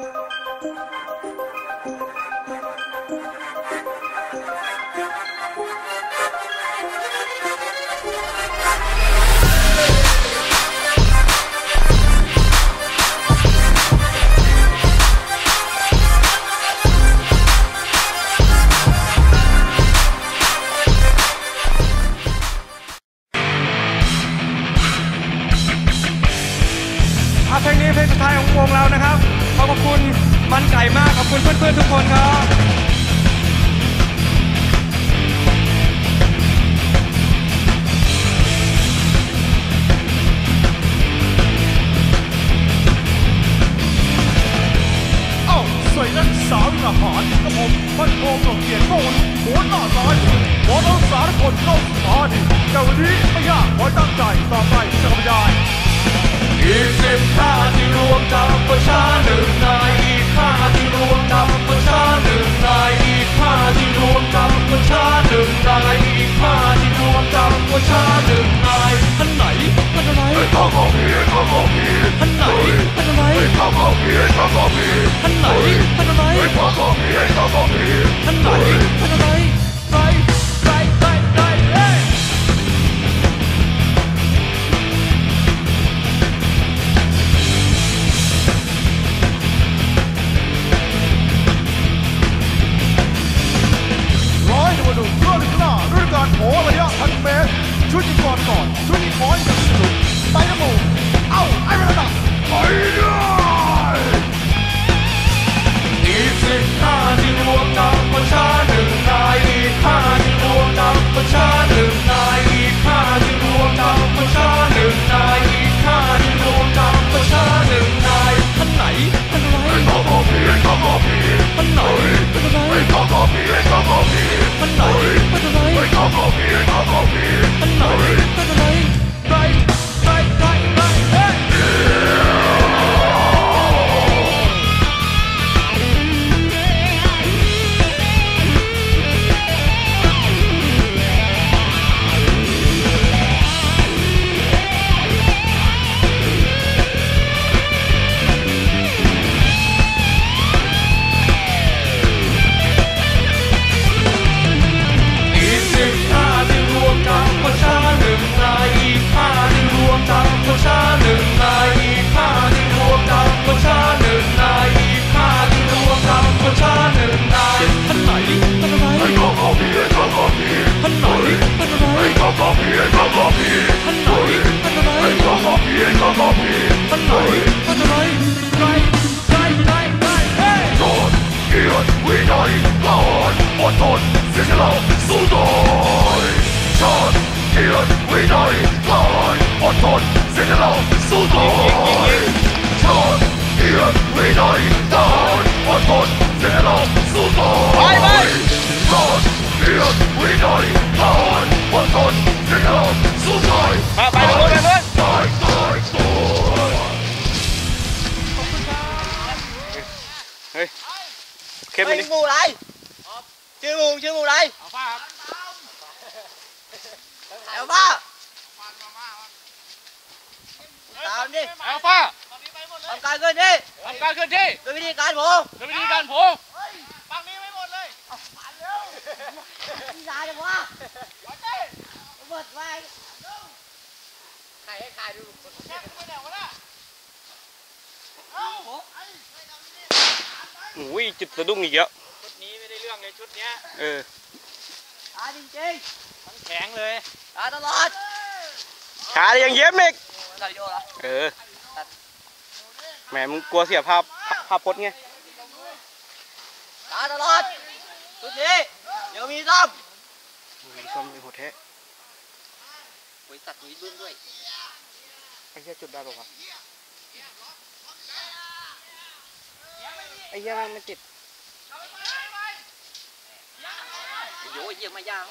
Thank you. เอาเพลงนี้เพลงสุดท้ายของวงเรานะครับขอบคุณมันไก่มากขอบคุณเพื่อนๆทุกคนครับเอ้าสวยนักสาวทหารกับผมพันโทกเกียรติโนนหัวหน้าร้ายขอทั้งสารคนเข้าสานีแต่วันนี้ไม่ยากขอตั้งใจต่อไปจะไม่ได้ อีกสิบห้าที่รวมทำประชาหนึ่งนายอีกห้าที่รวมทำประชาหนึ่งนายอีกห้าที่รวมทำประชาหนึ่งนายอีกห้าที่รวมทำประชาหนึ่งนายท่านไหนท่านอะไรข้าของพีข้าของพีท่านไหนท่านอะไรข้าของพีข้าของพีท่านไหนท่านอะไรข้าของพีข้าของพีท่านไหนท่านไรไชุดยิงก่อนก่อนชุดยิงคอยกับสนุกไปนะหมูเอ้าไอ้เรื่องไปได้อี ทนเสียสละสู้ตายชาติเกียรติวินัยกล้าหาญอดทนเสียสละสู้ตายชาติเกียรติวินัยกล้าหาญอดทนเสียสละสู้ตายไปไปชาติเกียรติวินัยกล้าหาญอดทนเสียสละสู้ตายไปไปไปไปตายตายตายเฮ้ยเข้มเฮ้ไปยดิหมูอะไร ชื่อหมูชื่อหมูอะไรเอาป้าเอาป้าตามดิเอาป้าทำการเคลื่อนที่ทำการเคลื่อนที่ด้วยวิธีการหมูโดยวิธีการโผล่ที่ยาจังวะเบิดไว้ใครให้ใครดูโอ้ยจุดสะดุ้งอีกแล้วชุดนี้ไม่ได้เรื่องเลยชุดเนี้ยเออตาจริงทั้งแข็งเลยๆตาตลอดขายังเย็บอีกตาดิโอเหรอเออแหมมึงกลัวเสียภาพภาภาพพจน์ไงตาตลอดทุกทีเดี๋ยวมีซ่อมมีส้มมีหัวแท้บริษัทมีรุ่นด้วยไอ้เหี้ยจุดได้ป่าวะไอ้เหี้ยมันติด โอ้ยเยี่ยมไม่ยาก